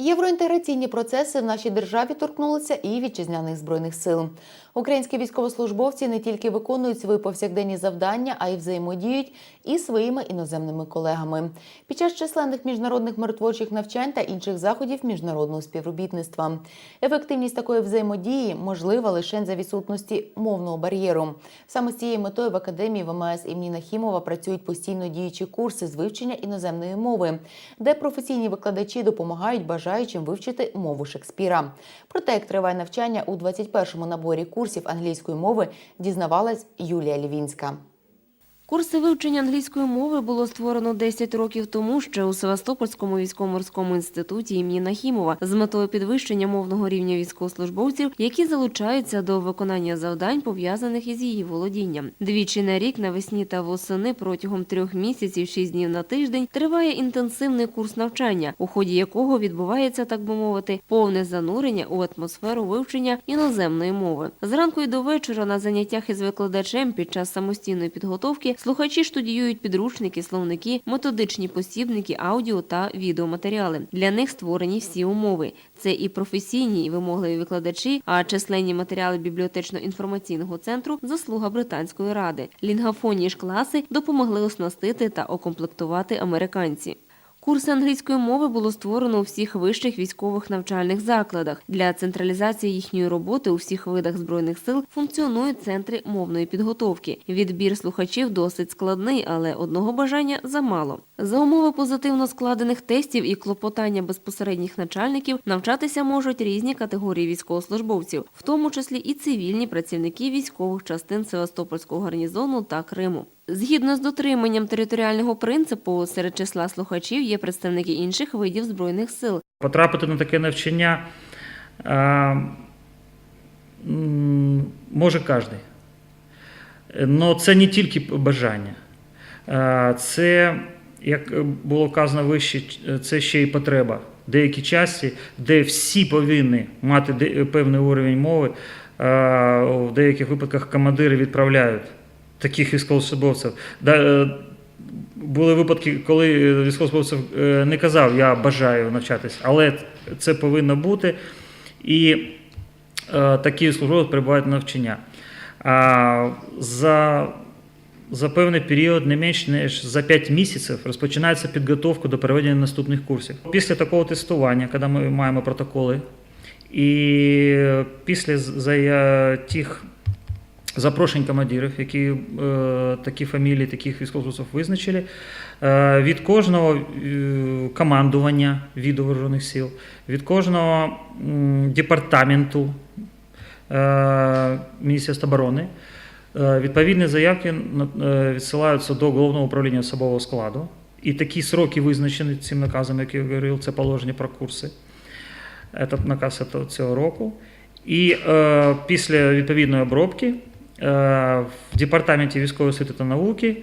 Євроінтеграційні процеси в нашій державі торкнулися і вітчизняних збройних сил. Українські військовослужбовці не тільки виконують свої повсякденні завдання, а й взаємодіють із своїми іноземними колегами під час численних міжнародних миротворчих навчань та інших заходів міжнародного співробітництва. Ефективність такої взаємодії можлива лише за відсутності мовного бар'єру. Саме з цією метою в академії ВМС імені Нахімова працюють постійно діючі курси з вивчення іноземної мови, де професійні викладачі допомагають бажаючим вивчити мову Шекспіра. Про те, як триває навчання у 21-му наборі курсів англійської мови, дізнавалась Юлія Лівінська. Курси вивчення англійської мови було створено 10 років тому ще у Севастопольському військово-морському інституті імені Нахімова з метою підвищення мовного рівня військовослужбовців, які залучаються до виконання завдань, пов'язаних із її володінням. Двічі на рік навесні та восени протягом трьох місяців, шість днів на тиждень, триває інтенсивний курс навчання, у ході якого відбувається, так би мовити, повне занурення у атмосферу вивчення іноземної мови. Зранку і до вечора на заняттях із викладачем під час самостійної підготовки слухачі штудіюють підручники, словники, методичні посібники, аудіо та відеоматеріали. Для них створені всі умови. Це і професійні, і вимогливі викладачі, а численні матеріали бібліотечно-інформаційного центру заслуга британської ради. Лінгафонні ж класи допомогли оснастити та окомплектувати американці. Курси англійської мови було створено у всіх вищих військових навчальних закладах. Для централізації їхньої роботи у всіх видах збройних сил функціонують центри мовної підготовки. Відбір слухачів досить складний, але одного бажання замало. За умови позитивно складених тестів і клопотання безпосередніх начальників навчатися можуть різні категорії військовослужбовців, в тому числі і цивільні працівники військових частин Севастопольського гарнізону та Криму. Згідно з дотриманням територіального принципу, серед числа слухачів є представники інших видів збройних сил. Потрапити на таке навчання а, може кожен. Але це не тільки бажання. А, Це, як було вказано вище, це ще й потреба. Деякі часті, де всі повинні мати певний уровень мови, а, в деяких випадках командири відправляють таких військовослужбовців. Е, були випадки, коли військовослужбовців е, не казав, я бажаю навчатися, але це повинно бути. І е, такі службовці перебувають на навчання. А за, за певний період, не менше ніж за 5 місяців, розпочинається підготовка до проведення наступних курсів. Після такого тестування, коли ми маємо протоколи, і після за тих запрошень командирів, які е, такі фамілії таких військовослужбовців визначили, е, від кожного е, командування віду Вооружених сил, від кожного департаменту Міністерства оборони. Відповідні заявки відсилаються до головного управління особового складу. І такі сроки визначені цим наказом, як я говорив, це положення про курси. Це наказ цього- року. І е, після відповідної обробки в департаменті військової освіти та науки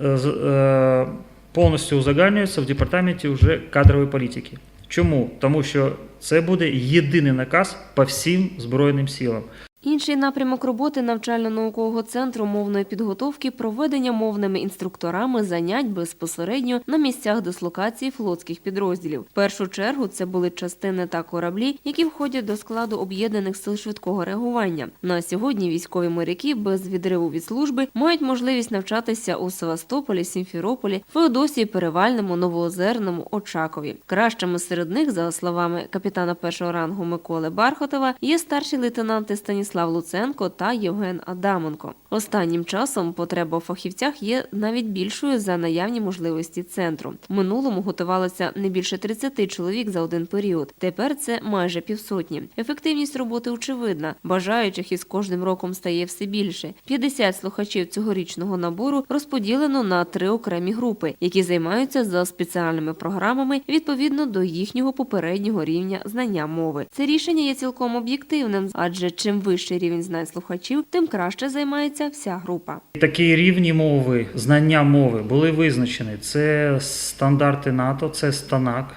з- е, повністю узагальнюється в департаменті вже кадрової політики. Чому? Тому що це буде єдиний наказ по всім Збройним силам. Інший напрямок роботи навчально-наукового центру мовної підготовки проведення мовними інструкторами занять безпосередньо на місцях дислокації флотських підрозділів. В першу чергу це були частини та кораблі, які входять до складу об'єднаних сил швидкого реагування. На сьогодні військові моряки без відриву від служби мають можливість навчатися у Севастополі, Сімферополі, Феодосії, Перевальному, Новоозерному, Очакові. Кращими серед них, за словами капітана першого рангу Миколи Бархотова, є старші лейтенанти Станіслав Луценко та Євген Адаменко. Останнім часом потреба у фахівцях є навіть більшою за наявні можливості центру. Минулому готувалося не більше 30 чоловік за один період. Тепер це майже півсотні. Ефективність роботи очевидна. Бажаючих із кожним роком стає все більше. 50 слухачів цьогорічного набору розподілено на три окремі групи, які займаються за спеціальними програмами відповідно до їхнього попереднього рівня знання мови. Це рішення є цілком об'єктивним, адже чим вищий рівень знань слухачів, тим краще займається вся група. Такі рівні мови, знання мови були визначені. Це стандарти НАТО, це станак,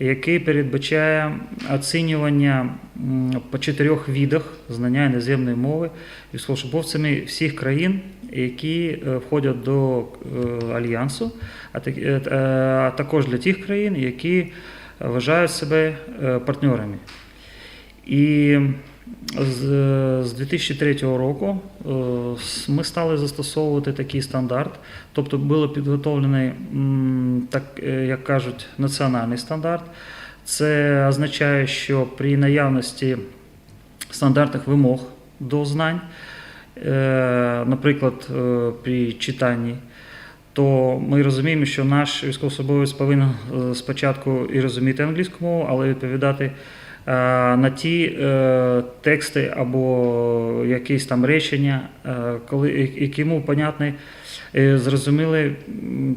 який передбачає оцінювання по чотирьох видах знання іноземної мови військовослужбовцями всіх країн, які е, входять до е, альянсу, е, а також для тих країн, які вважають себе партнерами. І з, з 2003 року е, ми стали застосовувати такий стандарт, тобто було підготовлений, так е, як кажуть, національний стандарт. Це означає, що при наявності стандартних вимог до знань, е, наприклад, при читанні, то ми розуміємо, що наш військовослужбовець повинен спочатку і розуміти англійську мову, але відповідати на ті е, тексти або якісь там речення, е, коли, які йому понятні, е, зрозуміли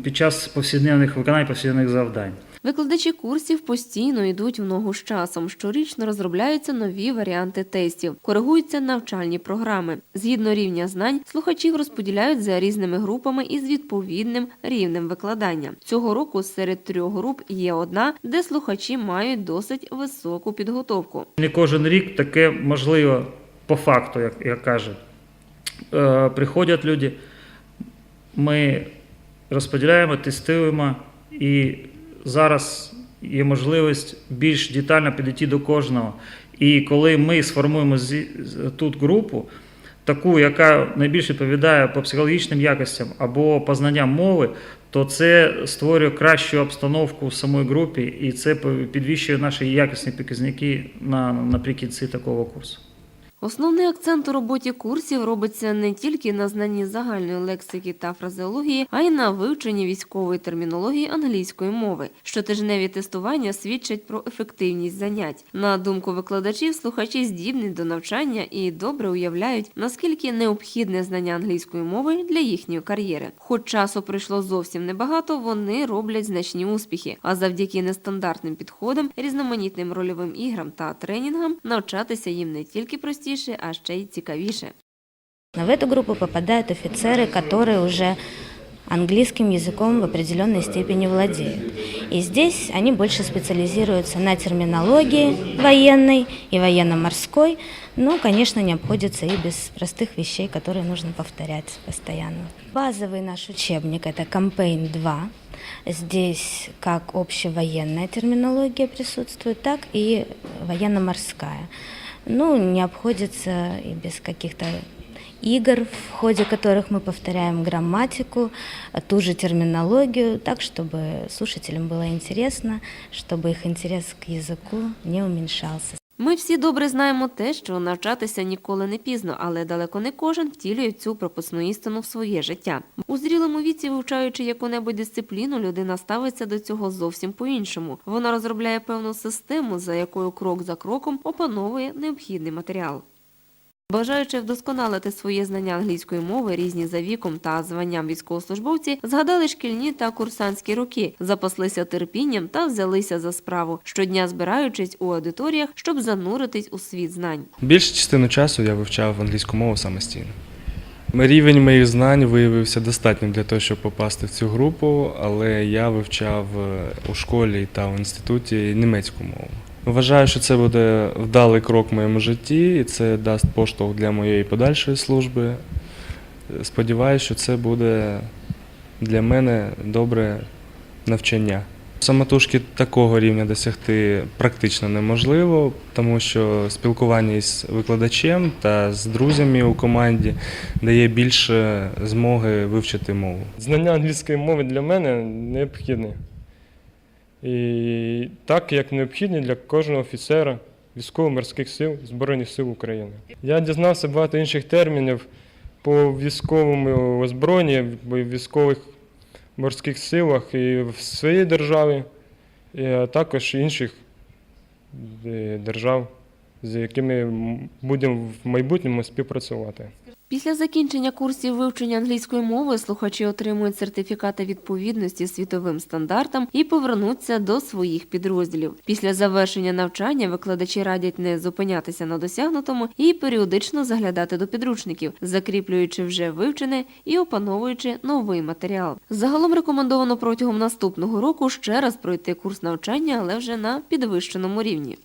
під час повсякденних виконань повсякденних завдань. Викладачі курсів постійно йдуть в ногу з часом. Щорічно розробляються нові варіанти тестів, коригуються навчальні програми. Згідно рівня знань, слухачів розподіляють за різними групами із відповідним рівнем викладання. Цього року серед трьох груп є одна, де слухачі мають досить високу підготовку. Не кожен рік таке можливо по факту, як, як кажуть. Е, приходять люди, ми розподіляємо, тестуємо, і зараз є можливість більш детально підійти до кожного. І коли ми сформуємо тут групу, таку, яка найбільш відповідає по психологічним якостям або по знанням мови, то це створює кращу обстановку в самій групі, і це підвищує наші якісні показники на, наприкінці такого курсу. Основний акцент у роботі курсів робиться не тільки на знанні загальної лексики та фразеології, а й на вивченні військової термінології англійської мови. Щотижневі тестування свідчать про ефективність занять. На думку викладачів, слухачі здібні до навчання і добре уявляють, наскільки необхідне знання англійської мови для їхньої кар'єри. Хоч часу пройшло зовсім небагато, вони роблять значні успіхи. А завдяки нестандартним підходам, різноманітним рольовим іграм та тренінгам навчатися їм не тільки простіше, а ще й цікавіше. В эту группу попадают офицеры, которые уже английским языком в определенной степени владеют. И здесь они больше специализируются на терминологии военной и военно-морской, но, конечно, не обходится и без простых вещей, которые нужно повторять постоянно. Базовый наш учебник – это «Кампейн 2». Здесь как общевоенная терминология присутствует, так и военно-морская. Ну, не обходится и без каких-то игр, в ходе которых мы повторяем грамматику, а ту же терминологию, так, чтобы слушателям было интересно, чтобы их интерес к языку не уменьшался. Ми всі добре знаємо те, що навчатися ніколи не пізно, але далеко не кожен втілює цю прописну істину в своє життя. У зрілому віці, вивчаючи яку-небудь дисципліну, людина ставиться до цього зовсім по-іншому. Вона розробляє певну систему, за якою крок за кроком опановує необхідний матеріал. Бажаючи вдосконалити своє знання англійської мови, різні за віком та званням військовослужбовці згадали шкільні та курсантські роки, запаслися терпінням та взялися за справу, щодня збираючись у аудиторіях, щоб зануритись у світ знань. Більшу частину часу я вивчав англійську мову самостійно. Рівень моїх знань виявився достатнім для того, щоб попасти в цю групу, але я вивчав е, у школі та в інституті німецьку мову. Вважаю, що це буде вдалий крок в моєму житті, і це дасть поштовх для моєї подальшої служби. Сподіваюся, що це буде для мене добре навчання. Самотужки такого рівня досягти практично неможливо, тому що спілкування із викладачем та з друзями у команді дає більше змоги вивчити мову. Знання англійської мови для мене необхідне. І так, як необхідні для кожного офіцера військово-морських сил Збройних сил України. Я дізнався багато інших термінів по військовому озброєнні, військових морських силах і в своїй державі, а також інших е, держав, з якими будемо в майбутньому співпрацювати. Після закінчення курсів вивчення англійської мови слухачі отримують сертифікати відповідності світовим стандартам і повернуться до своїх підрозділів. Після завершення навчання викладачі радять не зупинятися на досягнутому і періодично заглядати до підручників, закріплюючи вже вивчене і опановуючи новий матеріал. Загалом рекомендовано протягом наступного року ще раз пройти курс навчання, але вже на підвищеному рівні.